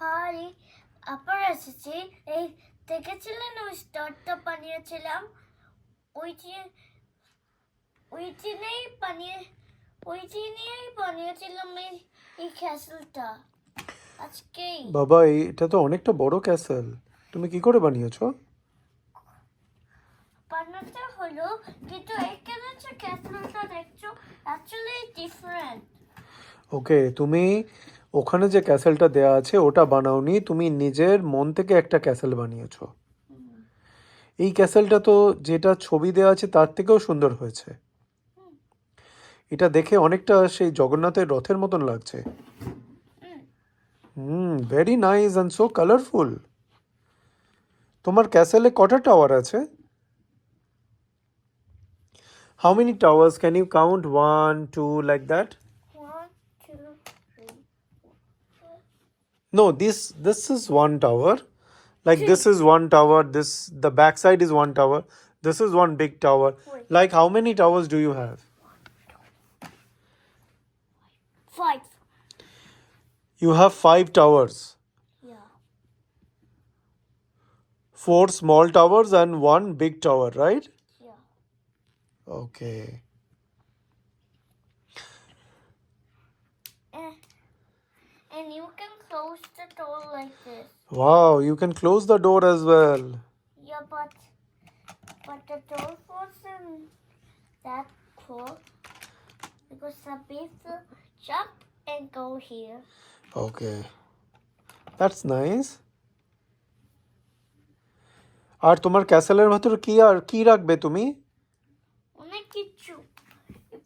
High আবার এসেছি। এই দেখেছিলেন ওই স্টারটা বানিয়েছিলাম? ওই যে ওই দিনেই বানিয়ে ওই দিনেই বানিয়েছিলাম এই এই ক্যাসেলটা। আজকেই। বাবা এটা তো অনেকটা বড় ক্যাসেল। তুমি কি করে বানিয়েছো? বানাতে হলো কিন্তু এখানে যে ক্যাসেলটা দেখছ অ্যাকচুয়ালি ডিফারেন্ট ওকে তুমি ওখানে যে ক্যাসেলটা দেয়া আছে, ওটা বানাওনি, তুমি নিজের মন থেকে একটা ক্যাসেল বানিয়েছো। এই ক্যাসেলটা তো যেটা ছবি দেওয়া আছে, তার থেকেও সুন্দর হয়েছে। এটা দেখে অনেকটা সেই জগন্নাথের রথের মতন লাগছে। হুম very nice and so colourful তোমার ক্যাসেলে কটা টাওয়ার আছে? How many towers can you count one two like that No, this this is one tower. Like this is one tower. This the backside is one tower. This is one big tower. Like how many towers do you have? Five. You have five towers. Yeah. Four small towers and one big tower, right? Yeah. Okay. Eh, and you can close the door like this. Wow, you can close the door as well. Yeah, but but the door wasn't that cool because the beef jump and go here. Okay. That's nice. আর তোমার ক্যাসেলের ভেতর কি আর কি রাখবে তুমি অনেক কিছু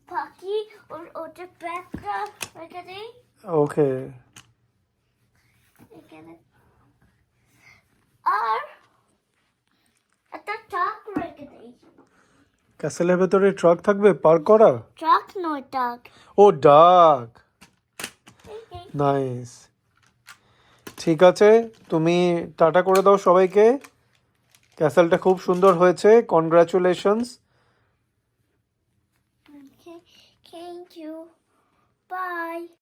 পাখি ওর ওটা ব্যাগটা রেখে দিই ওকে এখানে আর একটা ট্রাক রেখে দিই ক্যাসেলের ভেতরে ট্রাক থাকবে? পার্ক করা? ট্রাক নয় ট্রাক ও ডাক নাইস ঠিক আছে তুমি টাটা করে দাও সবাইকে। ক্যাসেলটা খুব সুন্দর হয়েছে কনগ্রাচুলেশনস Thank you. Bye.